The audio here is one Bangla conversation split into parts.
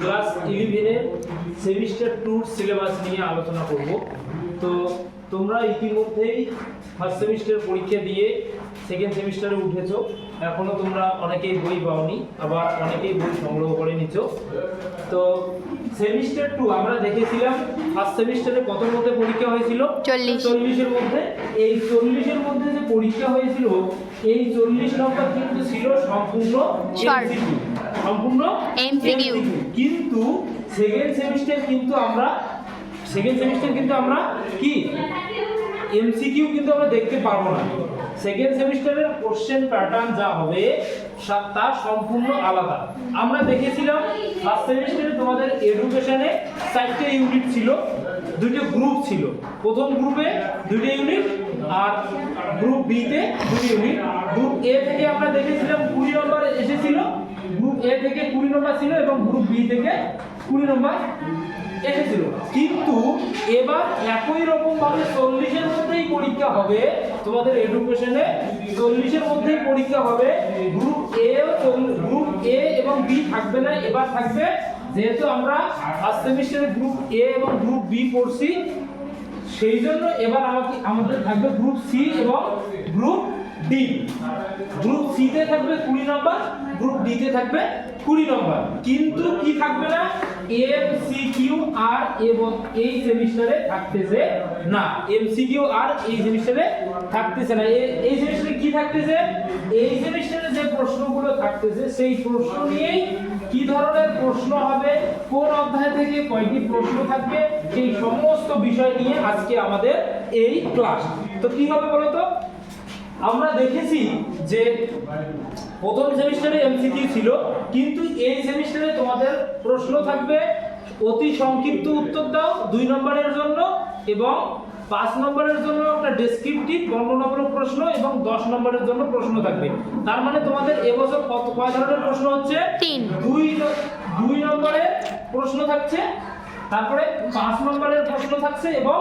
ক্লাস ইলেভেনের সেমিস্টার টুর সিলেবাস নিয়ে আলোচনা করব। তো তোমরা ইতিমধ্যেই ফার্স্ট সেমিস্টার পরীক্ষা দিয়ে সেকেন্ড সেমিস্টারে উঠেছো। এখনও তোমরা অনেকেই বই পাওনি আবার অনেকেই বই সংগ্রহ করে নিচ্ছ তো সেমিস্টার টু আমরা দেখেছিলাম ফার্স্ট সেমিস্টারে কত মধ্যে পরীক্ষা হয়েছিল? চল্লিশের মধ্যে। এই চল্লিশের মধ্যে যে পরীক্ষা হয়েছিল এই চল্লিশ নম্বর কিন্তু ছিল সম্পূর্ণ সম্পূর্ণ কিন্তু সেকেন্ড সেমিস্টার কিন্তু আমরা সেকেন্ড সেমিস্টার কিন্তু আমরা কি? এমসিকিউ কিন্তু আমরা দেখতে পারব না। সেকেন্ড সেমিস্টারের কোশ্চেন প্যাটার্ন যা হবে তা সম্পূর্ণ আলাদা। আমরা দেখেছিলাম ফার্স্ট সেমিস্টারে তোমাদের এডুকেশনে চারটে ইউনিট ছিল দুটো গ্রুপ ছিল। প্রথম গ্রুপে দুটো ইউনিট আর গ্রুপ বিতে দুটো ইউনিট গ্রুপ এ থেকে আমরা দেখেছিলাম কুড়ি নম্বর এসেছিল গ্রুপ এ থেকে কুড়ি নম্বর ছিল এবং গ্রুপ বি থেকে কুড়ি নম্বর এসেছিল। কিন্তু এবার একই রকম ভাবে চল্লিশের মধ্যেই পরীক্ষা হবে। তোমাদের এডুকেশনে চল্লিশের মধ্যেই পরীক্ষা হবে। গ্রুপ এ গ্রুপ এ এবং বি থাকবে না, এবার থাকবে। যেহেতু আমরা ফার্স্ট সেমিস্টারে গ্রুপ এ এবং গ্রুপ বি পড়ছি, সেই জন্য এবার আমাকে আমাদের থাকবে গ্রুপ সি এবং গ্রুপ ডি। গ্রুপ সি তে থাকবে কুড়ি নম্বর গ্রুপ ডি তে থাকবে কুড়ি নম্বর কিন্তু কি থাকবে না? এম সি কিউ আর এবং এই সেমিস্টারে থাকতেছে না। এম সি কিউ আর এই সেমিস্টারে থাকতেছে না। এই সেমিস্টারে কি থাকতেছে? এই সেমিস্টারে যে প্রশ্নগুলো থাকতেছে, সেই প্রশ্ন নিয়েই কি ধরনের প্রশ্ন হবে, কোন অধ্যায় থেকে কয়টি প্রশ্ন থাকবে, সেই সমস্ত বিষয় নিয়ে আজকে আমাদের এই ক্লাস তো কি হবে বলতো? আমরা দেখেছি যে প্রথম সেমিস্টারে এমসিকিউ ছিল কিন্তু এই সেমিস্টারে তোমাদের প্রশ্ন থাকবে অতি সংক্ষিপ্ত উত্তর দাও দুই নম্বরের জন্য এবং পাঁচ নম্বরের জন্য একটা ডেসক্রিপটিভ বর্ণনামূলক প্রশ্ন এবং দশ নম্বরের জন্য প্রশ্ন থাকবে। তার মানে তোমাদের এবছর কত কয় ধরনের প্রশ্ন হচ্ছে? দুই দুই নম্বরের প্রশ্ন থাকছে তারপরে পাঁচ নম্বরের প্রশ্ন থাকছে এবং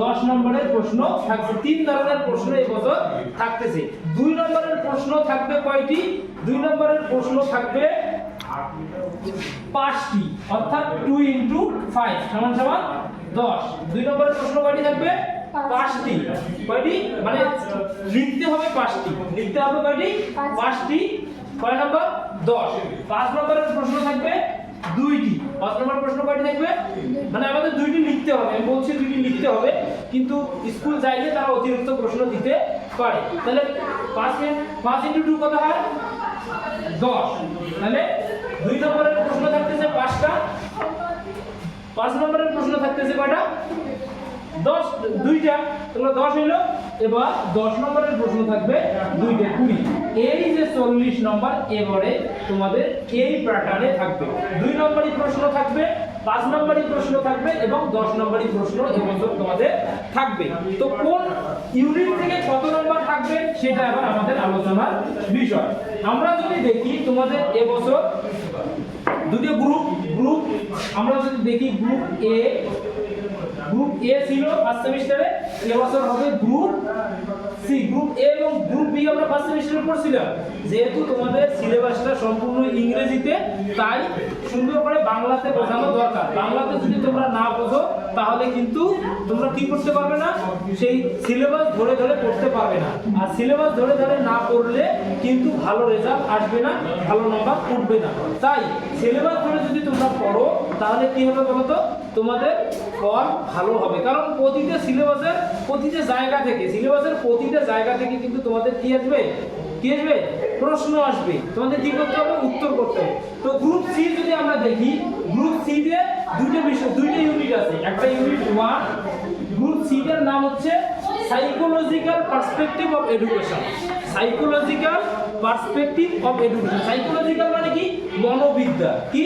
দশ নম্বরের প্রশ্ন থাকছে। তিন ধরনের প্রশ্ন এই বছর থাকতেছে। দুই নম্বরের প্রশ্ন থাকবে কয়টি? দুই নম্বরের প্রশ্ন থাকবে পাঁচটি, অর্থাৎ টু ইন্টু ফাইভ সমান সমান দশ। দুই নম্বরের প্রশ্ন কয়টি থাকবে? পাঁচটি। কয়টি? মানে লিখতে হবে পাঁচটি। লিখতে হবে কয়টি? পাঁচটি। কয় নম্বর? দশ। পাঁচ নম্বরের প্রশ্ন থাকবে দুইটি। পাঁচ নম্বর প্রশ্ন কয়টি দেখবে? মানে আমাদের দুইটি লিখতে হবে। আমি বলছি দুইটি লিখতে হবে, কিন্তু স্কুল যাইলে তারা অতিরিক্ত প্রশ্ন দিতে পারে। তাহলে পাঁচ পাঁচ ইন্টু টু কত হয়? দশ। তাহলে দুই নম্বরের প্রশ্ন থাকতেছে পাঁচটা। পাঁচ নম্বরের প্রশ্ন থাকতেছে কয়টা? দশ, দুইটা তাহলে দশ হইল, এবার দশ নম্বরের প্রশ্ন থাকবে, দুইটা কুড়ি। এই যে চল্লিশ নম্বর, এবারে তোমাদের এই প্যাটার্নে থাকবে। দুই নম্বরই প্রশ্ন থাকবে, পাঁচ নম্বরই প্রশ্ন থাকবে এবং দশ নম্বরই প্রশ্ন এবছর তোমাদের থাকবে। তো কোন ইউনিট থেকে কত নম্বর থাকবে, সেটা এবার আমাদের আলোচনার বিষয়। আমরা যদি দেখি তোমাদের এবছর দুটো গ্রুপ গ্রুপ আমরা যদি দেখি গ্রুপ এ গ্রুপ এ ছিল ফার্স্ট সেমিস্টারে এবছর হবে গ্রুপ সি গ্রুপ এ এবং গ্রুপ বি আমরা ফার্স্ট সেমিস্টারে পড়ছিলাম যেহেতু তোমাদের সিলেবাসটা সম্পূর্ণ ইংরেজিতে, তাই সুন্দর করে বাংলাতে বোঝানো দরকার। বাংলাতে যদি তোমরা না বোঝো, তাহলে কিন্তু তোমরা কি করতে পারবে না? সেই সিলেবাস ধরে ধরে পড়তে পারবে না। আর সিলেবাস ধরে ধরে না পড়লে কিন্তু ভালো রেজাল্ট আসবে না, ভালো নম্বর উঠবে না। তাই সিলেবাস ধরে যদি তোমরা পড়ো, তাহলে কি হবে বলো তো? তোমাদের ফল ভালো হবে। কারণ প্রতিটা সিলেবাসের প্রতিটা জায়গা থেকে সিলেবাসের প্রতিটা জায়গা থেকে কিন্তু তোমাদের কি আসবে? কি আসবে? প্রশ্ন আসবে। তোমাদের কি করতে হবে? উত্তর করতে হবে। তো গ্রুপ সি যদি আমরা দেখি গ্রুপ সি তে দুটো বিষয়, দুইটা ইউনিট আছে। একটা ইউনিট ওয়ান গ্রুপ সি এর নাম হচ্ছে psychological perspective of education psychological perspective of education psychological মানে কি? মনোবিদ্যা। কি?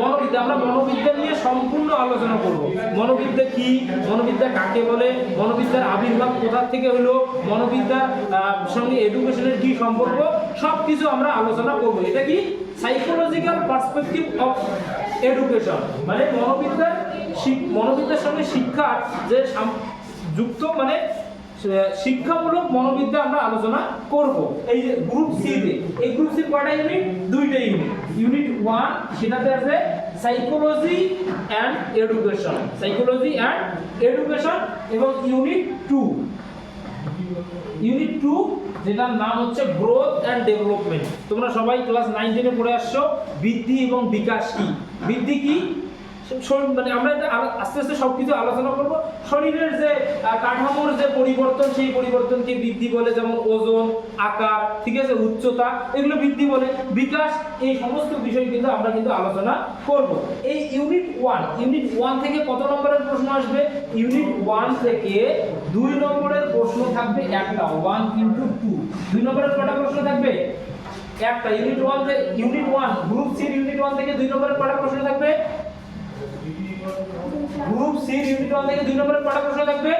মনোবিদ্যা। আমরা মনোবিদ্যা নিয়ে সম্পূর্ণ আলোচনা করব। মনোবিদ্যা কি? মনোবিদ্যা কাকে বলে? মনোবিদ্যার আবির্ভাব কোথা থেকে হলো? মনোবিদ্যার সঙ্গে এডুকেশনের কি সম্পর্ক? সব কিছু আমরা আলোচনা করব। এটা কি? সাইকোলজিক্যাল পার্সপেক্টিভ অফ এডুকেশন মানে মনোবিদ্যার মনোবিদ্যার সঙ্গে শিক্ষার যে যুক্ত মানে শিক্ষামূলক মনোবিদ্যা আমরা আলোচনা করব। এই যে গ্রুপ সি তে, এই গ্রুপ সি কয়টা ইউনিট দুইটা ইউনিট ইউনিট ওয়ান সেটাতে আছে psychology and education psychology and education এবং ইউনিট টু ইউনিট টু যেটার নাম হচ্ছে গ্রোথ অ্যান্ড ডেভেলপমেন্ট তোমরা সবাই ক্লাস নাইন টেনে পড়ে আসছো। বৃদ্ধি এবং বিকাশ কি? বৃদ্ধি কি? মানে আমরা আস্তে আস্তে সব কিছু আলোচনা করব। শরীরের যে কাঠামোর যে পরিবর্তন, সেই পরিবর্তনকে বৃদ্ধি বলে, যেমন ওজন, আকার, ঠিক আছে, উচ্চতা, এগুলো বৃদ্ধি বলে। বিকাশ, এই সমস্ত বিষয় কিন্তু আমরা কিন্তু আলোচনা করব। এই ইউনিট ওয়ান ইউনিট ওয়ান থেকে কত নম্বরের প্রশ্ন আসবে? ইউনিট ওয়ান থেকে দুই নম্বরের প্রশ্ন থাকবে একটা, ওয়ান ইন্টু টু। দুই নম্বরের কটা প্রশ্ন থাকবে? একটা, unit one unit one, group C unit one থেকে দুই নম্বরের কটা প্রশ্ন থাকবে? গ্রুপ সি ইউনিট ওয়ান থেকে দুই নম্বরের কটা প্রশ্ন থাকবে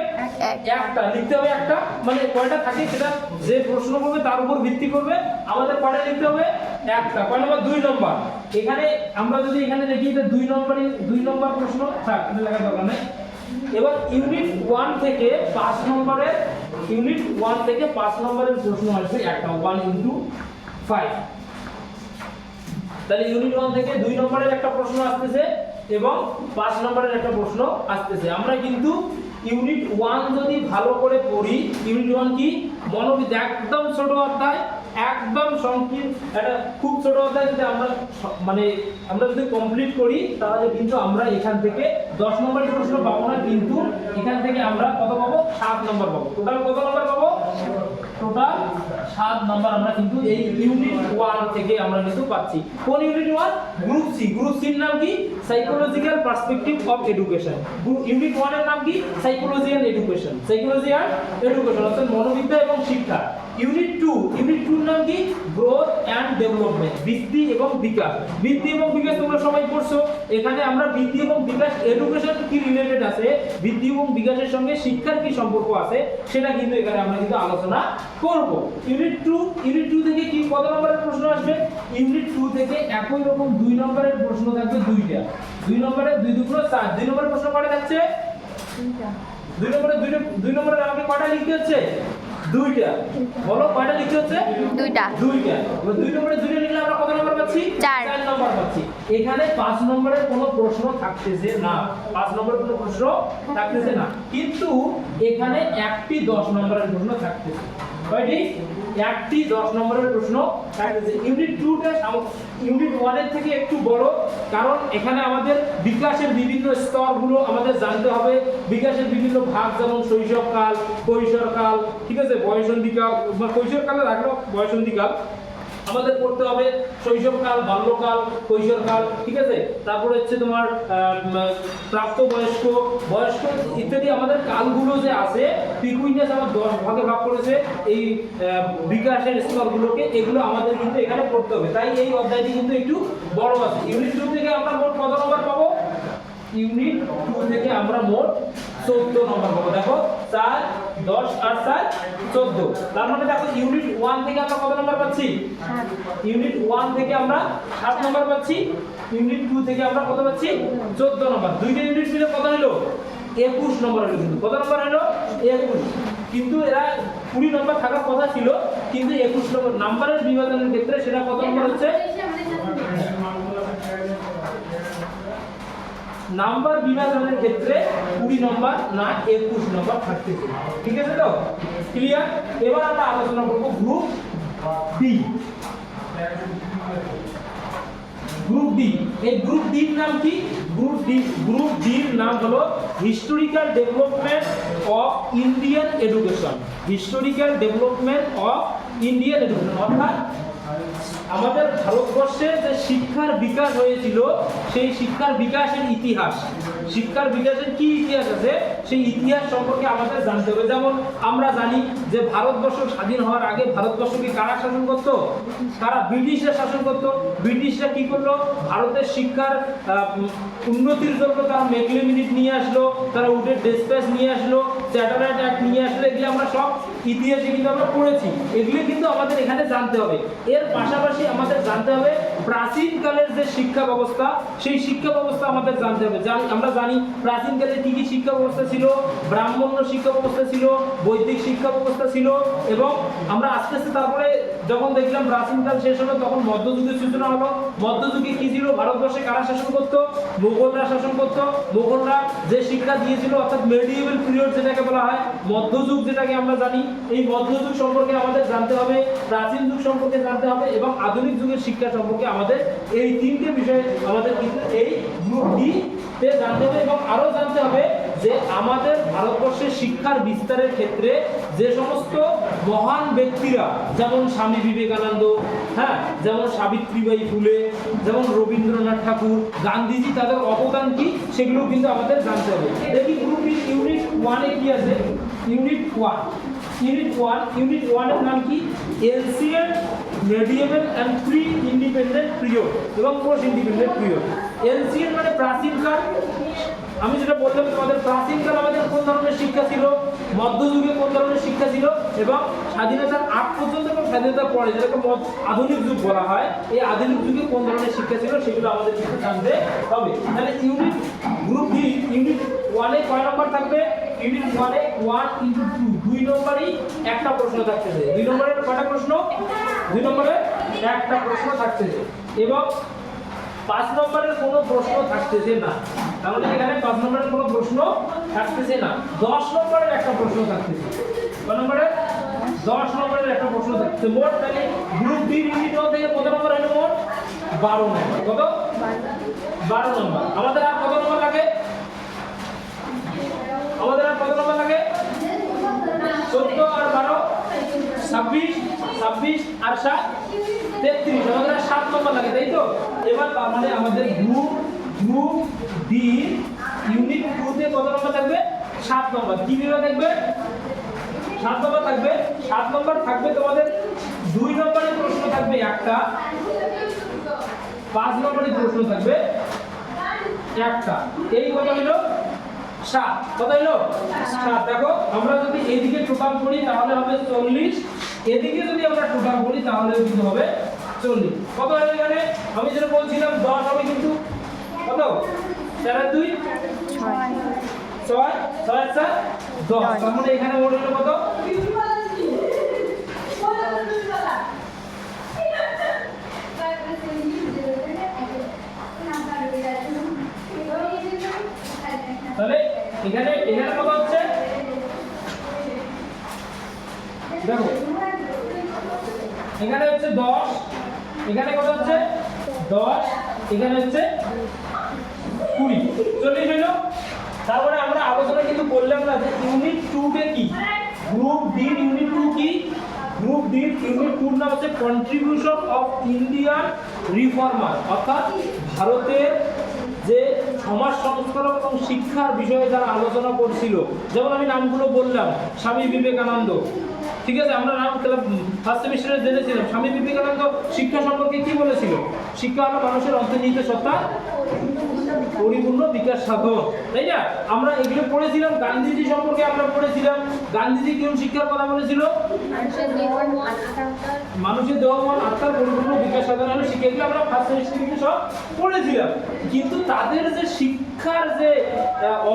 একটা। লিখতে হবে একটা। মানে কয়টা থাকে সেটা যে প্রশ্ন করবে তার উপর ভিত্তি করবে। আমাদের কয়টা লিখতে হবে? একটা। কয় নম্বর? দুই নম্বর। এখানে আমরা যদি এখানে দেখি যে দুই নম্বরই দুই নম্বর প্রশ্ন। থাক এটা লেখার দরকার নেই। এবার ইউনিট ওয়ান থেকে পাঁচ নম্বরের ইউনিট ওয়ান থেকে পাঁচ নম্বরের প্রশ্ন আসবে একটা। ওয়ান ইন্টু ফাইভ তাহলে ইউনিট ওয়ান থেকে দুই নম্বরের একটা প্রশ্ন আসতেছে। এবং পাঁচ নম্বরের একটা প্রশ্ন আসতেছে। আমরা কিন্তু ইউনিট ওয়ান যদি ভালো করে পড়ি ইউনিট ওয়ান কি? মনোবিদ একদম ছোট অধ্যায়, একদম সংকীর্ণ, একটা খুব ছোট অধ্যায় যদি আমরা মানে আমরা যদি কমপ্লিট করি, তাহলে কিন্তু আমরা এখান থেকে দশ নম্বরের প্রশ্ন পাবো না, কিন্তু এখান থেকে আমরা কত পাবো? সাত নম্বর পাবো। টোটাল কত নম্বর পাবো? টোটাল সাত নাম্বার আমরা কিন্তু এই ইউনিট ওয়ান থেকে আমরা কিন্তু পাচ্ছি। কোন unit one group C group সির নাম কি? Psychological perspective of education unit ওয়ানের নাম কি? সাইকোলজি এডুকেশন সাইকোলজি এডুকেশন অর্থাৎ মনোবিদ্যা এবং শিক্ষা। ইউনিট টু ইউনিট টুর নাম কি? গ্রোথ অ্যান্ড ডেভেলপমেন্ট বৃদ্ধি এবং বিকাশ। বৃদ্ধি এবং বিকাশ তোমরা সবাই পড়ছো। এখানে আমরা বৃদ্ধি এবং বিকাশ এডুকেশন কি রিলেটেড আছে? বৃদ্ধি এবং বিকাশের সঙ্গে শিক্ষার কি সম্পর্ক আছে? সেটা কিন্তু এখানে আমরা কিন্তু আলোচনা করব। ইউনিট টু ইউনিট টু থেকে কি কত নম্বরের প্রশ্ন আসবে? ইউনিট টু থেকে একই রকম দুই নম্বরের প্রশ্ন থাকবে দুইটা। দুই নম্বরের দুই দুগুলো চার। দুই নম্বরের প্রশ্ন কটা থাকছে? দুই নম্বরে দুই নম্বরের আমাকে কটা লিখতে হচ্ছে? দুইটা। বলো কয়টা লিখতে হচ্ছে? দুইটা। দুইটা। দুই নম্বরে দুইটা লিখলে আমরা কত নম্বর পাচ্ছি? চার। চার নম্বর পাচ্ছি। এখানে পাঁচ নম্বরের কোনো প্রশ্ন থাকতেছে না। পাঁচ নম্বরের কোনো প্রশ্ন থাকতেছে না। কিন্তু এখানে একটি দশ নম্বরের প্রশ্ন থাকতেছে। কয়টি? একটি দশ নম্বরের প্রশ্ন। ইউনিট টুটা ইউনিট ওয়ানের থেকে একটু বড়, কারণ এখানে আমাদের বিকাশের বিভিন্ন স্তরগুলো আমাদের জানতে হবে। বিকাশের বিভিন্ন ভাগ যেমন শৈশবকাল, কৈশোরকাল, ঠিক আছে? বয়সন্ধিকাল কৈশোরকালে রাখল বয়সন্ধিকাল। আমাদের পড়তে হবে শৈশবকাল, বাল্যকাল, কৈশোরকাল, ঠিক আছে? তারপরে হচ্ছে তোমার প্রাপ্তবয়স্ক, বয়স্ক ইত্যাদি আমাদের কালগুলো যে আছে পিকুইনাস আমার দশ ভাগে ভাগ করেছে, এই বিকাশের স্তরগুলোকে, এগুলো আমাদের কিন্তু এখানে পড়তে হবে। তাই এই অধ্যায়টি কিন্তু একটু বড় আছে। ইউনিট টু থেকে আমরা মোট কত নম্বর পাবো? ইউনিট টু থেকে আমরা মোট চোদ্দ নম্বর পাবো দেখো চার দশ আর চার চোদ্দ। তার মানে দেখো ইউনিট ওয়ান থেকে আমরা কত নম্বর পাচ্ছি? ইউনিট ওয়ান থেকে আমরা সাত নম্বর পাচ্ছি। ইউনিট টু থেকে আমরা কত পাচ্ছি? চোদ্দ নম্বর দুইটা ইউনিট মিলে কত হলো? একুশ নম্বর হলো কিন্তু। কত নম্বর হলো? একুশ। কিন্তু এরা কুড়ি নম্বর থাকার কথা ছিল কিন্তু একুশ নম্বর নাম্বারের বিভাজনের ক্ষেত্রে সেটা কত নম্বর হচ্ছে? নাম্বার বিভাজনের ক্ষেত্রে কুড়ি নম্বর না একুশ নম্বর থাকতেছে ঠিক আছে তো? ক্লিয়ার এবার আমরা আলোচনা করব গ্রুপ ডি গ্রুপ ডি এই গ্রুপ ডির নাম কি? গ্রুপ ডি গ্রুপ ডির নাম হলো historical development of Indian education historical development of Indian education অর্থাৎ আমাদের ভারতবর্ষে যে শিক্ষার বিকাশ হয়েছিল, সেই শিক্ষার বিকাশের ইতিহাস। শিক্ষার বিকাশের কি ইতিহাস আছে? সেই ইতিহাস সম্পর্কে আমাদের জানতে হবে। যেমন আমরা জানি যে ভারতবর্ষ স্বাধীন হওয়ার আগে ভারতবর্ষকে কারা শাসন করত? তারা ব্রিটিশরা শাসন করত। ব্রিটিশরা কি করল? ভারতের শিক্ষার উন্নতির জন্য তারা মেকলে মিনিট নিয়ে আসলো, তারা উডের ডেসপ্যাচ নিয়ে আসলো, স্যাটেলাইট অ্যাক্ট নিয়ে আসলো, এগুলো আমরা সব ইতিহাসে কিন্তু আমরা পড়েছি। এগুলি কিন্তু আমাদের এখানে জানতে হবে। এর পাশাপাশি আমাদের জানতে হবে, প্রাচীনকালের যে শিক্ষা ব্যবস্থা, সেই শিক্ষা ব্যবস্থা আমাদের জানতে হবে। জানি আমরা জানি প্রাচীনকালে কী কী শিক্ষা ব্যবস্থা ছিল, ব্রাহ্মণ্য শিক্ষা ব্যবস্থা ছিল, বৈদিক শিক্ষা ব্যবস্থা ছিল, এবং আমরা আস্তে আস্তে তারপরে যখন দেখলাম প্রাচীনকাল শেষ হলো, তখন মধ্যযুগের সূচনা হলো। মধ্যযুগে কি ছিল? ভারতবর্ষে কারা শাসন করতো? মোগলরা শাসন করতো। মোগলরা যে শিক্ষা দিয়েছিল, অর্থাৎ মেডিয়েবল পিরিয়ড যেটাকে বলা হয়, মধ্যযুগ যেটাকে আমরা জানি, এই মধ্যযুগ সম্পর্কে আমাদের জানতে হবে, প্রাচীন যুগ সম্পর্কে জানতে হবে এবং আধুনিক যুগের শিক্ষা সম্পর্কে আমাদের এই তিনটে বিষয়ে আমাদের এই গ্রুপ ডি জানতে হবে এবং আরও জানতে হবে যে আমাদের ভারতবর্ষের শিক্ষার বিস্তারের ক্ষেত্রে যে সমস্ত মহান ব্যক্তিরা, যেমন স্বামী বিবেকানন্দ হ্যাঁ যেমন সাবিত্রীবাই ফুলে, যেমন রবীন্দ্রনাথ ঠাকুর, গান্ধীজি তাদের অবদান কি সেগুলো কিন্তু আমাদের জানতে হবে। দেখি গ্রুপ ইউনিট ওয়ানে কি আছে? Unit one unit one unit ওয়ানের নাম কি? Ancient medieval and pre independent period এবং পোস্ট ইন্ডিপেন্ডেন্ট পিরিয়ড এনসিয়েন্ট মানে প্রাচীনকাল। আমি যেটা বললাম, তোমাদের প্রাচীনকাল আমাদের কোন ধরনের শিক্ষা ছিল? মধ্যযুগে কোন ধরনের শিক্ষা ছিল? এবং স্বাধীনতার আগ পর্যন্ত এবং স্বাধীনতার পরে, যেটাকে আধুনিক যুগ বলা হয়, এই আধুনিক যুগে কোন ধরনের শিক্ষা ছিল সেগুলো আমাদের কিন্তু জানতে হবে। তাহলে ইউনিট গ্রুপ ডি ইউনিট ওয়ানে কয় নম্বর থাকবে? ইউনিট ওয়ানে ওয়ান ইন্টু টু দুই নম্বরই একটা প্রশ্ন থাকতেছে দুই নম্বরের কয়টা প্রশ্ন? দুই নম্বরে একটা প্রশ্ন থাকতেছে এবং পাঁচ নম্বরের কোনো প্রশ্ন থাকতেছে না। তাহলে এখানে পাঁচ নম্বরের কোনো প্রশ্ন থাকতেছে না। দশ নম্বরের একটা প্রশ্ন থাকতেছে। কয় নম্বরের দশ নম্বরের একটা প্রশ্ন থাকতেছে। মোট তাহলে গ্রুপ বি ইউনিট থেকে কত নম্বর হলো মোট? বারো নম্বর। কত? বারো নম্বর। আমাদের আর কত নম্বর লাগে? আমাদের আর কত নম্বর লাগে? চোদ্দ আর বারো? ছাব্বিশ? ছাব্বিশ আর সাত, তেত্রিশ। আমাদের সাত নম্বর লাগে, তাই তো? এবার তার মানে আমাদের গ্রুপ গ্রুপ ডি ইউনিট টুতে কত নম্বর থাকবে? সাত নম্বর। কি বিভাগ থাকবে? সাত নম্বর থাকবে। সাত নম্বর থাকবে তোমাদের দুই নম্বরের প্রশ্ন থাকবে একটা, পাঁচ নম্বরের প্রশ্ন থাকবে একটা। এই কত হলো? সাত। কত হলো? সাত। দেখো, আমরা যদি এদিকে টোটাল করি, তাহলে হবে চল্লিশ। এদিকে যদি আমরা টোটাল বলি তাহলে কিন্তু হবে চল্লিশ। কত হলো এখানে? আমি যেটা বলছিলাম দশ হবে কিন্তু কত? চার দুই? ছয়। ছয় চার দশ। তার মানে এখানে মোট হলো কত? তাহলে এখানে এখানে কত হচ্ছে দেখো এখানে হচ্ছে দশ, এখানে কত হচ্ছে? দশ, এখানে হচ্ছে কুড়ি। চল্লিশ হইল? তারপরে আমরা আলোচনা কিন্তু বললাম না যে ইউনিট টুতে কি? গ্রুপ ডি ইউনিট টু কি? গ্রুপ ডি ইউনিট টুর নাম হচ্ছে কন্ট্রিবিউশন অফ ইন্ডিয়ান রিফর্মার অর্থাৎ ভারতের যে সমাজ সংস্কারক এবং শিক্ষার বিষয়ে যারা আলোচনা করছিল, যেমন আমি নামগুলো বললাম, স্বামী বিবেকানন্দ। ঠিক আছে, আমরা ফার্স্ট সেমিস্টারে জেনেছিলাম। স্বামী বিবেকানন্দ শিক্ষা সম্পর্কে কি বলেছিল? শিক্ষা হলো মানুষের অন্তর্নিহিত সত্তা, পরিপূর্ণ বিকাশ সাধন। তাই না? আমরা এগুলো পড়েছিলাম, গান্ধীজি সম্পর্কে আমরা পড়েছিলাম। গান্ধীজি কোন শিক্ষার কথা বলেছিল? মানুষের দেহ, মন আত্মার পরিপূর্ণ বিকাশ সাধন হলো শিক্ষা। এগুলো আমরা ফার্স্ট সেমিস্টার সব পড়েছিলাম। কিন্তু তাদের যে শিক্ষার যে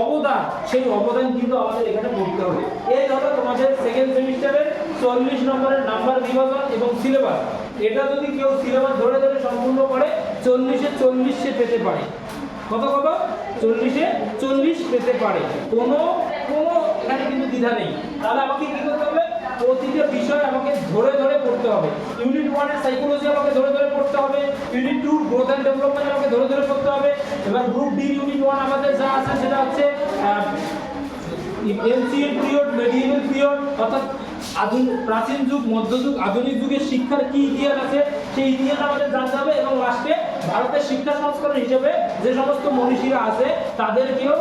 অবদান, সেই অবদান কিন্তু আমাদের এখানে পড়তে হবে এই হলো তোমাদের সেকেন্ড সেমিস্টারের চল্লিশ নম্বরের নাম্বার বিভাজন এবং সিলেবাস। এটা যদি কেউ সিলেবাস ধরে ধরে সম্পূর্ণ করে, চল্লিশে চল্লিশে পেতে পারে। কত কত? চল্লিশে চল্লিশ পেতে পারে। কোনো কোনো, এখানে কিন্তু দ্বিধা নেই। তাহলে আমাকে কী করতে হবে? প্রতিটা বিষয় আমাকে ধরে ধরে পড়তে হবে। ইউনিট ওয়ানের সাইকোলজি আমাকে ধরে ধরে পড়তে হবে। Unit two growth and development আমাকে ধরে ধরে পড়তে হবে। এবার গ্রুপ ডি ইউনিট ওয়ান আমাদের যা আছে সেটা হচ্ছে এনসিএল পিরিয়ড মেডিয়েবল পিরিয়ড অর্থাৎ আধুনিক প্রাচীন যুগ, মধ্যযুগ, আধুনিক যুগের শিক্ষার কি ইতিহাস আছে, সেই ইতিহাস আমাদের জানতে হবে এবং লাস্টে ভারতের শিক্ষা সংস্করণ হিসেবে যে সমস্ত মনীষীরা আছে, তাদেরকেও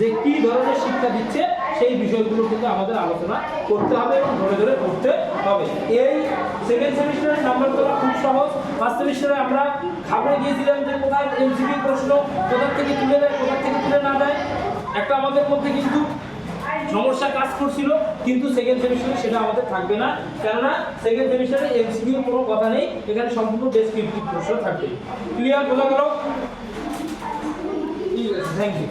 যে কি ধরনের শিক্ষা দিচ্ছে, সেই বিষয়গুলো কিন্তু আমাদের আলোচনা করতে হবে এবং ধরে ধরে পড়তে হবে। এই সেকেন্ড সেমিস্টারের নাম্বার তোলা খুব সহজ। ফার্স্ট সেমিস্টারে আমরা খাবড়ে গিয়েছিলাম যে কোথায় এমসিকিউ প্রশ্ন কোথা থেকে তুলে দেয় কোথা থেকে তুলে না দেয়। একটা আমাদের মধ্যে কিন্তু সমস্যা কাজ করছিল, কিন্তু সেকেন্ড সেমিস্টারে সেটা আমাদের থাকবে না। কেননা সেকেন্ড সেমিস্টারে এমসিকিউ কোনো কথা নেই, এখানে সম্পূর্ণ ডেসক্রিপটিভ প্রশ্ন থাকবে। ক্লিয়ার বোঝা গেল? ঠিক আছে থ্যাংক ইউ